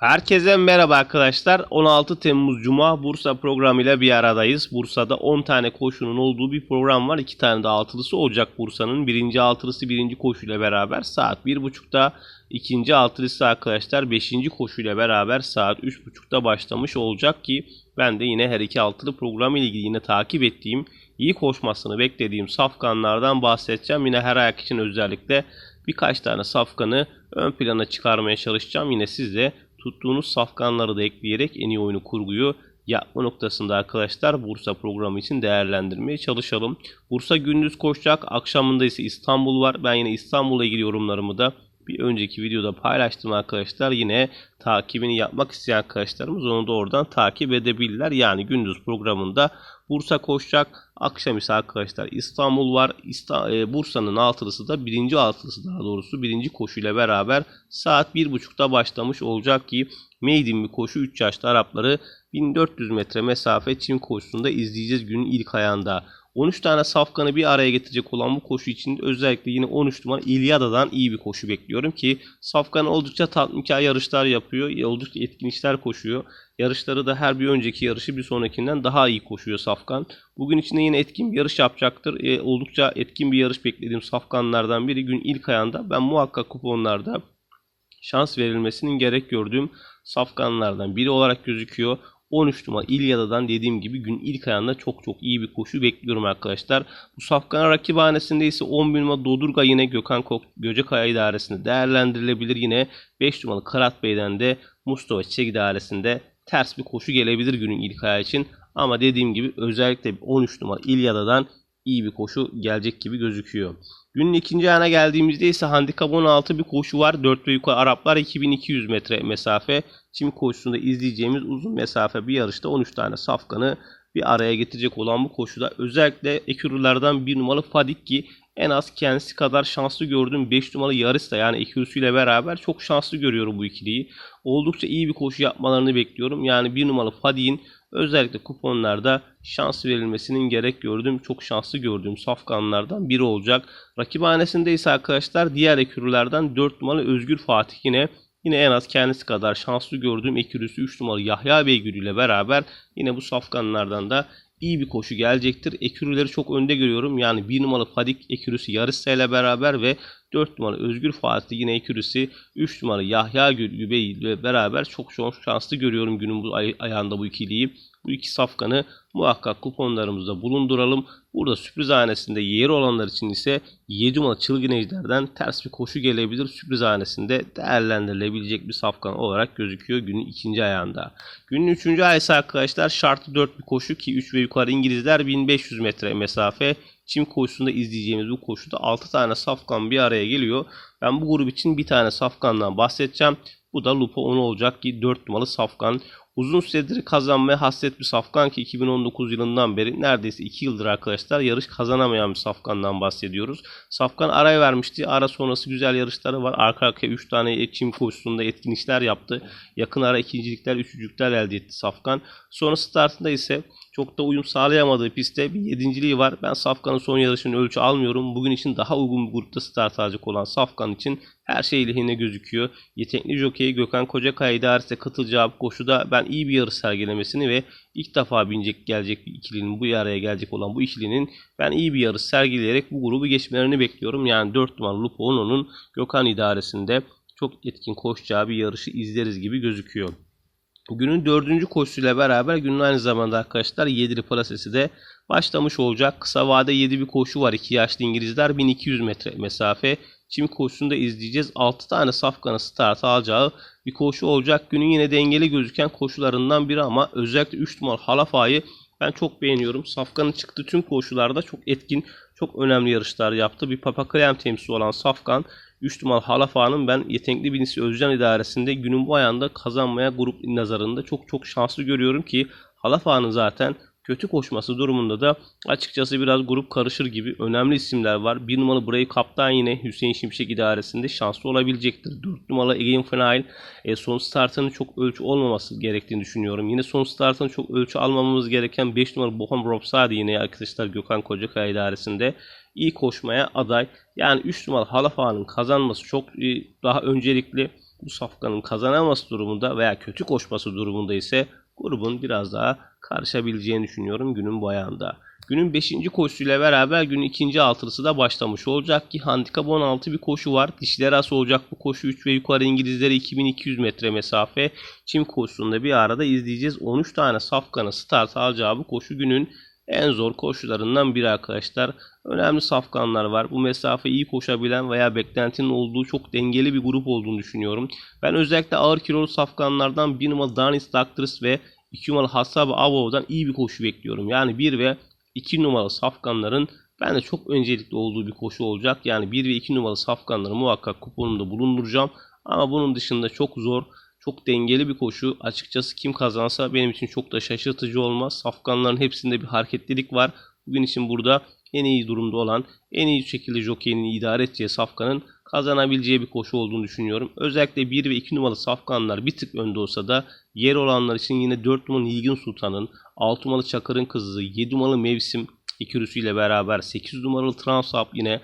Herkese merhaba arkadaşlar. 16 Temmuz Cuma Bursa programıyla bir aradayız. Bursa'da 10 tane koşunun olduğu bir program var. 2 tane de altılısı olacak Bursa'nın. Birinci altılısı birinci koşuyla beraber saat 1.30'da. ikinci altılısı arkadaşlar 5. koşuyla beraber saat 3.30'da başlamış olacak ki ben de yine her iki altılı programı ile ilgili yine takip ettiğim, iyi koşmasını beklediğim safkanlardan bahsedeceğim. Yine her ayak için özellikle birkaç tane safkanı ön plana çıkarmaya çalışacağım. Yine siz de tuttuğunuz safkanları da ekleyerek en iyi oyunu kurguyu yapma noktasında arkadaşlar Bursa programı için değerlendirmeye çalışalım. Bursa gündüz koşacak. Akşamında ise İstanbul var. Ben yine İstanbul'a ilgili yorumlarımı da bir önceki videoda paylaştım arkadaşlar. Yine takibini yapmak isteyen arkadaşlarımız onu da oradan takip edebilirler. Yani gündüz programında Bursa koşacak. Akşam ise arkadaşlar İstanbul var. İsta e, Bursa'nın altılısı da birinci altılısı daha doğrusu birinci koşuyla beraber saat 1.30'da başlamış olacak ki maiden bir koşu 3 yaşlı Arapları 1400 metre mesafe çim koşusunda izleyeceğiz günün ilk ayağında. 13 tane safkanı bir araya getirecek olan bu koşu için özellikle yine 13 numara İlyada'dan iyi bir koşu bekliyorum ki Safkan oldukça tatminkar yarışlar yapıyor. Oldukça etkin işler koşuyor. Yarışları da her bir önceki yarışı bir sonrakinden daha iyi koşuyor Safkan. Bugün içinde yine etkin bir yarış yapacaktır. E, oldukça etkin bir yarış beklediğim Safkanlardan biri gün ilk ayağında. Ben muhakkak kuponlarda şans verilmesinin gerek gördüğüm Safkanlardan biri olarak gözüküyor. 13 numara İlyada'dan dediğim gibi gün ilk ayağında çok çok iyi bir koşu bekliyorum arkadaşlar. Bu Safkan rakibhanesinde ise 11 numara Dodurga yine Gökhan Kok Göcekaya idaresinde değerlendirilebilir. Yine 5 numaralı Karat Bey'den de Mustafa Çiçek idaresinde ters bir koşu gelebilir günün ilk ayağı için. Ama dediğim gibi özellikle 13 numara İlyada'dan iyi bir koşu gelecek gibi gözüküyor. Günün ikinci ayağına geldiğimizde ise handikap 16 bir koşu var. 4 ve yukarı Araplar 2200 metre mesafe. Çim koşusunda izleyeceğimiz uzun mesafe bir yarışta 13 tane safkanı bir araya getirecek olan bu koşuda özellikle ekürülerden bir numaralı Fadik ki en az kendisi kadar şanslı gördüğüm 5 numaralı Yarista yani ekürüsüyle beraber çok şanslı görüyorum bu ikiliyi. Oldukça iyi bir koşu yapmalarını bekliyorum. Yani bir numaralı Fadik'in özellikle kuponlarda şans verilmesinin gerek gördüğüm, çok şanslı gördüğüm safkanlardan biri olacak. Rakibhanesinde ise arkadaşlar diğer ekürülerden 4 numaralı Özgür Fatih yine Yine en az kendisi kadar şanslı gördüğüm ekürüsü 3 numaralı Yahya Beygür ile beraber yine bu safkanlardan da iyi bir koşu gelecektir. Ekürüleri çok önde görüyorum. Yani 1 numaralı Fadik ekürüsü Yarıssa ile beraber ve 4 numaralı Özgür Fatih yine ekürüsü 3 numaralı Yahya Gübey ile beraber çok şanslı görüyorum günün bu ay ayağında bu ikiliyi. Bu iki safkanı muhakkak kuponlarımızda bulunduralım. Burada sürpriz hanesinde yeri olanlar için ise 7 numaralı çılgın ejderden ters bir koşu gelebilir. Sürpriz hanesinde değerlendirilebilecek bir safkan olarak gözüküyor günün ikinci ayağında. Günün üçüncü ayı ise arkadaşlar şartı 4 bir koşu ki 3 ve yukarı İngilizler 1500 metre mesafe. Çim koşusunda izleyeceğimiz bu koşuda 6 tane safkan bir araya geliyor. Ben bu grup için bir tane safkandan bahsedeceğim. Bu da Lupo 10 olacak ki 4 numaralı safkan. Uzun süredir kazanmaya hasret bir safkan ki 2019 yılından beri neredeyse 2 yıldır arkadaşlar yarış kazanamayan bir safkandan bahsediyoruz. Safkan araya vermişti. Ara sonrası güzel yarışları var. Arka arkaya 3 tane çim koşusunda etkin işler yaptı. Yakın ara ikincilikler, üçüncülükler elde etti Safkan. Sonra startında ise çok da uyum sağlayamadığı pistte bir yedinciliği var. Ben Safkan'ın son yarışını ölçü almıyorum. Bugün için daha uygun bir grupta start alacak olan Safkan için her şey lehine gözüküyor. Yetenekli jockey Gökhan Kocakaya idaresine katılacağı koşuda ben iyi bir yarış sergilemesini ve ilk defa binecek gelecek bir ikilinin bu araya gelecek olan bu ikilinin ben iyi bir yarış sergileyerek bu grubu geçmelerini bekliyorum. Yani 4 numaralı Lupo Ono'nun Gökhan idaresinde çok etkin koşacağı bir yarışı izleriz gibi gözüküyor. Günün dördüncü koşusuyla beraber günün aynı zamanda arkadaşlar 7'li plasesi de başlamış olacak. Kısa vade 7 bir koşu var. 2 yaşlı İngilizler 1200 metre mesafe. Çim koşusunda izleyeceğiz. 6 tane safkanı start alacağı bir koşu olacak. Günün yine dengeli gözüken koşularından biri ama özellikle 3 numaralı Halafa'yı ben çok beğeniyorum. Safkan'ın çıktığı tüm koşularda çok etkin, çok önemli yarışlar yaptı. Bir Papa Krem temsilcisi olan Safkan 3 numaralı Halafa'nın ben yetenekli birisi Özcan idaresinde günün bu ayağında kazanmaya grup nazarında çok çok şanslı görüyorum ki Halafa'nın zaten kötü koşması durumunda da açıkçası biraz grup karışır gibi önemli isimler var. Bir numaralı burayı kaptan yine Hüseyin Şimşek idaresinde şanslı olabilecektir. 4 numaralı Ege'in Final e, son startının çok ölçü olmaması gerektiğini düşünüyorum. Yine son startının çok ölçü almamamız gereken 5 numaralı Bohan Ropsadi yine arkadaşlar Gökhan Kocakaya idaresinde iyi koşmaya aday. Yani 3 numaralı Halafa'nın kazanması çok daha öncelikli. bu safkanın kazanamaz durumunda veya kötü koşması durumunda ise grubun biraz daha karışabileceğini düşünüyorum günün bu ayağında. Günün 5. koşusuyla beraber günün ikinci altılısı da başlamış olacak ki handikap 16 bir koşu var. Dişler arası olacak bu koşu 3 ve yukarı İngilizlere 2200 metre mesafe çim koşusunda bir arada izleyeceğiz. 13 tane safkanı start alacağı bu koşu günün en zor koşularından biri arkadaşlar. Önemli safkanlar var. Bu mesafe iyi koşabilen veya beklentinin olduğu çok dengeli bir grup olduğunu düşünüyorum. Ben özellikle ağır kilolu safkanlardan 1 numaralı Danis Doctors ve 2 numaralı Hasab Avov'dan iyi bir koşu bekliyorum. Yani 1 ve 2 numaralı safkanların ben de çok öncelikli olduğu bir koşu olacak. Yani 1 ve 2 numaralı safkanları muhakkak kuponumda bulunduracağım. Ama bunun dışında çok zor, çok dengeli bir koşu. Açıkçası kim kazansa benim için çok da şaşırtıcı olmaz. Safkanların hepsinde bir hareketlilik var. Bugün için burada en iyi durumda olan, en iyi şekilde jokeyini idare edeceği safkanın kazanabileceği bir koşu olduğunu düşünüyorum. Özellikle 1 ve 2 numaralı safkanlar bir tık önde olsa da yer olanlar için yine 4 numaralı Yilgin Sultan'ın, 6 numaralı Çakır'ın kızı, 7 numaralı Mevsim ekürüsüyle beraber 8 numaralı Transap yine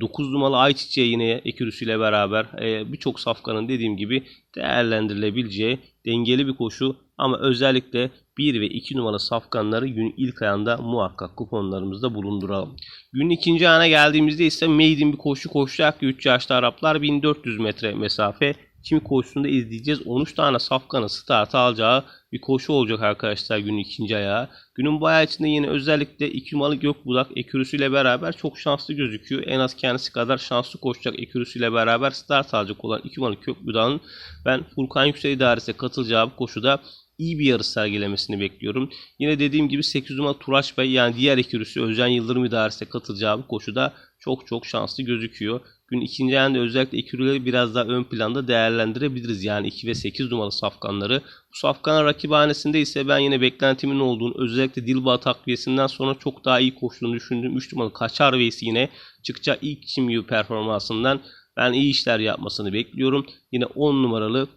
9 numaralı Ayçiçeği yine ekürüsüyle beraber e, birçok safkanın dediğim gibi değerlendirilebileceği dengeli bir koşu ama özellikle 1 ve 2 numaralı safkanları gün ilk ayında muhakkak kuponlarımızda bulunduralım. Günün ikinci ayına geldiğimizde ise maiden bir koşu koşacak. 3 yaşlı Araplar 1400 metre mesafe. Çim koşusunda izleyeceğiz. 13 tane safkanı start alacağı bir koşu olacak arkadaşlar günün ikinci ayağı. Günün bayağı içinde yine özellikle 2 numaralı Gökbudak ekürüsüyle beraber çok şanslı gözüküyor. En az kendisi kadar şanslı koşacak ekürüsüyle beraber start alacak olan 2 numaralı Gökbudak'ın ben Furkan Yüksel İdaresi'ne katılacağı bu koşuda iyi bir yarış sergilemesini bekliyorum. Yine dediğim gibi 8 numara Turaç Bey yani diğer ekürüsü Özcan Yıldırım idaresine katılacağı bu koşuda çok çok şanslı gözüküyor. Gün ikinci ayında özellikle ekürüleri biraz daha ön planda değerlendirebiliriz. Yani 2 ve 8 numaralı safkanları. Bu safkan rakibhanesinde ise ben yine beklentimin olduğunu özellikle Dilba takviyesinden sonra çok daha iyi koştuğunu düşündüğüm 3 numaralı Kaçar Veysi yine çıkacağı ilk çim performansından ben iyi işler yapmasını bekliyorum. Yine 10 numaralı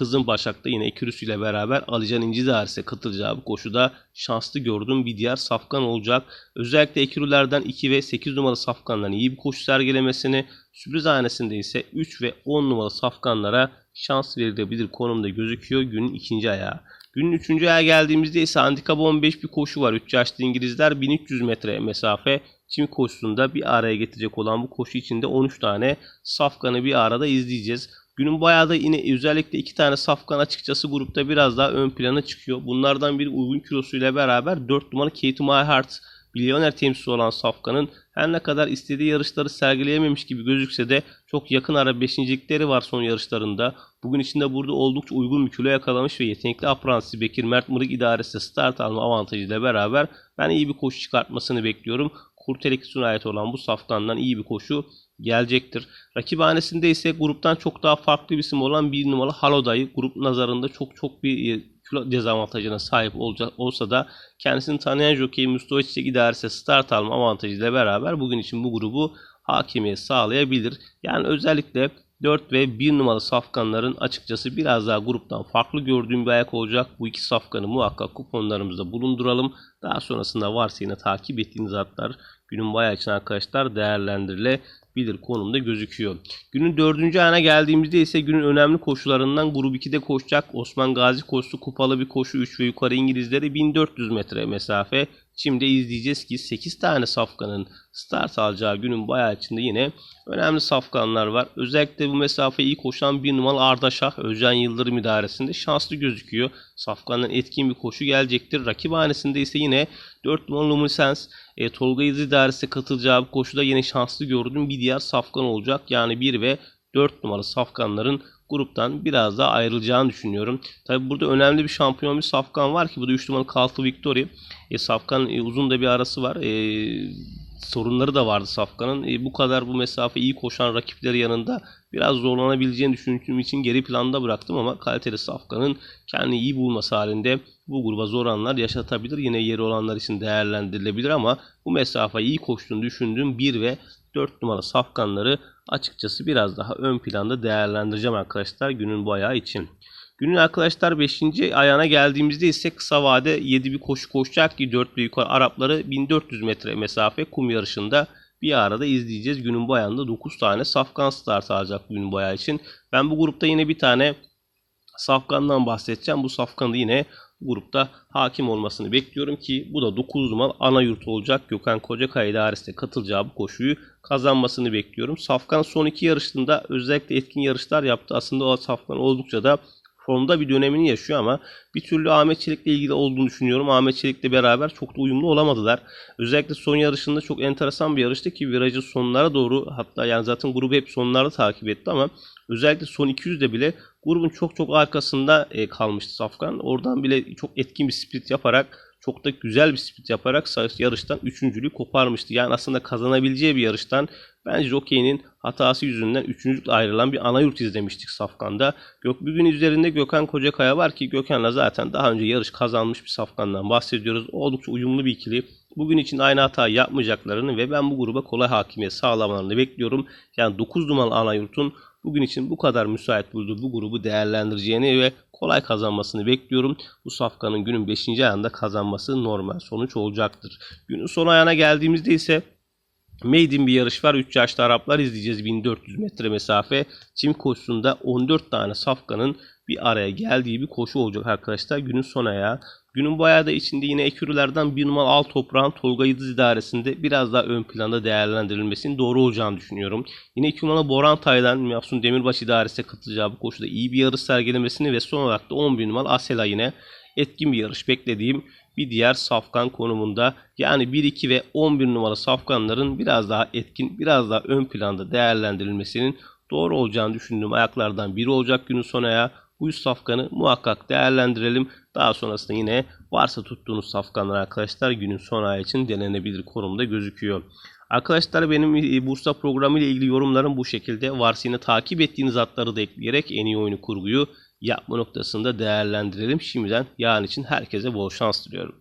Kızın Başak'ta yine Ekürüs ile beraber Alican İnci Dairesi'ne katılacağı bu koşuda şanslı gördüğüm bir diğer safkan olacak. Özellikle Ekürülerden 2 ve 8 numaralı safkanların iyi bir koşu sergilemesini, sürpriz hanesinde ise 3 ve 10 numaralı safkanlara şans verilebilir konumda gözüküyor günün ikinci ayağı. Günün üçüncü ayağı geldiğimizde ise handikap 15 bir koşu var. 3 yaşlı İngilizler 1300 metre mesafe çim koşusunda bir araya getirecek olan bu koşu içinde 13 tane safkanı bir arada izleyeceğiz. Günün bayağı da yine özellikle iki tane safkan açıkçası grupta biraz daha ön plana çıkıyor. Bunlardan biri uygun kilosuyla beraber 4 numaralı Kate Myhart milyoner temsilcisi olan Safkan'ın her ne kadar istediği yarışları sergileyememiş gibi gözükse de çok yakın ara beşincilikleri var son yarışlarında. Bugün içinde burada oldukça uygun bir kilo yakalamış ve yetenekli aprantisti Bekir Mert Mırık idaresi start alma avantajıyla beraber ben iyi bir koşu çıkartmasını bekliyorum. Kurtelek ait olan bu safkandan iyi bir koşu gelecektir. Rakibhanesinde ise gruptan çok daha farklı bir isim olan bir numaralı Haloda'yı grup nazarında çok çok bir e, dezavantajına sahip olacak olsa da kendisini tanıyan jockey Mustafa Çiçek idaresi start alma avantajıyla beraber bugün için bu grubu hakimiyet sağlayabilir. Yani özellikle 4 ve 1 numaralı safkanların açıkçası biraz daha gruptan farklı gördüğüm bir ayak olacak. Bu iki safkanı muhakkak kuponlarımızda bulunduralım. Daha sonrasında varsa yine takip ettiğiniz atlar günün bayağı için arkadaşlar değerlendirilebilir bilir konumda gözüküyor. Günün dördüncü ayına geldiğimizde ise günün önemli koşularından grup 2'de koşacak Osman Gazi koşusu kupalı bir koşu 3 ve yukarı İngilizlere 1400 metre mesafe. Şimdi izleyeceğiz ki 8 tane safkanın start alacağı günün bayağı içinde yine önemli safkanlar var. Özellikle bu mesafeyi iyi koşan bir numaralı Ardaşah Özcan Yıldırım idaresinde şanslı gözüküyor. Safkanın etkin bir koşu gelecektir. Rakibhanesinde ise yine 4 numaralı Luminescence e, Tolga İzli idaresi katılacağı bu koşuda yine şanslı gördüğüm bir diğer safkan olacak. Yani 1 ve 4 numaralı safkanların gruptan biraz daha ayrılacağını düşünüyorum. Tabi burada önemli bir şampiyon bir safkan var ki bu da 3 numaralı Kaltı Victory. E, safkan e, uzun da bir arası var. E, sorunları da vardı Safkan'ın. E, bu kadar bu mesafe iyi koşan rakipleri yanında biraz zorlanabileceğini düşündüğüm için geri planda bıraktım ama kaliteli Safkan'ın kendi iyi bulması halinde bu gruba zor anlar yaşatabilir. Yine yeri olanlar için değerlendirilebilir ama bu mesafe iyi koştuğunu düşündüğüm 1 ve 4 numara safkanları açıkçası biraz daha ön planda değerlendireceğim arkadaşlar günün bu ayağı için. Günün arkadaşlar 5. ayağına geldiğimizde ise kısa vade 7 bir koşu koşacak ki 4 bir yukarı Arapları 1400 metre mesafe kum yarışında bir arada izleyeceğiz. Günün bu ayağında 9 tane safkan start alacak günün bu ayağı için. Ben bu grupta yine bir tane Safkan'dan bahsedeceğim. Bu Safkan'ı yine grupta hakim olmasını bekliyorum ki bu da 9 numaralı ana yurt olacak. Gökhan Kocakaya idaresinde katılacağı bu koşuyu kazanmasını bekliyorum. Safkan son iki yarışında özellikle etkin yarışlar yaptı. Aslında o Safkan oldukça da formda bir dönemini yaşıyor ama bir türlü Ahmet Çelik'le ilgili olduğunu düşünüyorum. Ahmet Çelik'le beraber çok da uyumlu olamadılar. Özellikle son yarışında çok enteresan bir yarıştı ki virajın sonlara doğru hatta yani zaten grubu hep sonlarda takip etti ama özellikle son 200'de bile grubun çok çok arkasında e, kalmıştı Safkan. Oradan bile çok etkin bir split yaparak çok da güzel bir split yaparak yarıştan üçüncülüğü koparmıştı. Yani aslında kazanabileceği bir yarıştan bence Jockey'nin hatası yüzünden üçüncülükle ayrılan bir ana yurt izlemiştik Safkan'da. Gök bugün üzerinde Gökhan Kocakaya var ki Gökhan'la zaten daha önce yarış kazanmış bir Safkan'dan bahsediyoruz. Oldukça uyumlu bir ikili. Bugün için aynı hata yapmayacaklarını ve ben bu gruba kolay hakimiyet sağlamalarını bekliyorum. Yani 9 numaralı ana yurtun bugün için bu kadar müsait bulduğu bu grubu değerlendireceğini ve kolay kazanmasını bekliyorum. Bu safkanın günün 5. ayağında kazanması normal sonuç olacaktır. Günün son ayağına geldiğimizde ise Maiden bir yarış var. 3 yaşlı Araplar izleyeceğiz. 1400 metre mesafe. Çim koşusunda 14 tane safkanın bir araya geldiği bir koşu olacak arkadaşlar. Günün son ayağı. Günün bu ayağı da içinde yine ekürülerden bir numaralı alt toprağın Tolga Yıldız idaresinde biraz daha ön planda değerlendirilmesinin doğru olacağını düşünüyorum. Yine 2 numaralı Boran Taylan Mafsun Demirbaş idaresine katılacağı bu koşuda iyi bir yarış sergilemesini ve son olarak da 11 numaralı Asela yine etkin bir yarış beklediğim bir diğer safkan konumunda. Yani 1-2 ve 11 numaralı safkanların biraz daha etkin, biraz daha ön planda değerlendirilmesinin doğru olacağını düşündüğüm ayaklardan biri olacak günün son ayağı. Bu 100 safkanı muhakkak değerlendirelim. Daha sonrasında yine varsa tuttuğunuz safkanlar arkadaşlar günün son ayı için denenebilir konumda gözüküyor. Arkadaşlar benim e, Bursa programı ile ilgili yorumlarım bu şekilde. Varsa yine takip ettiğiniz atları da ekleyerek en iyi oyunu kurguyu yapma noktasında değerlendirelim. Şimdiden yarın için herkese bol şans diliyorum.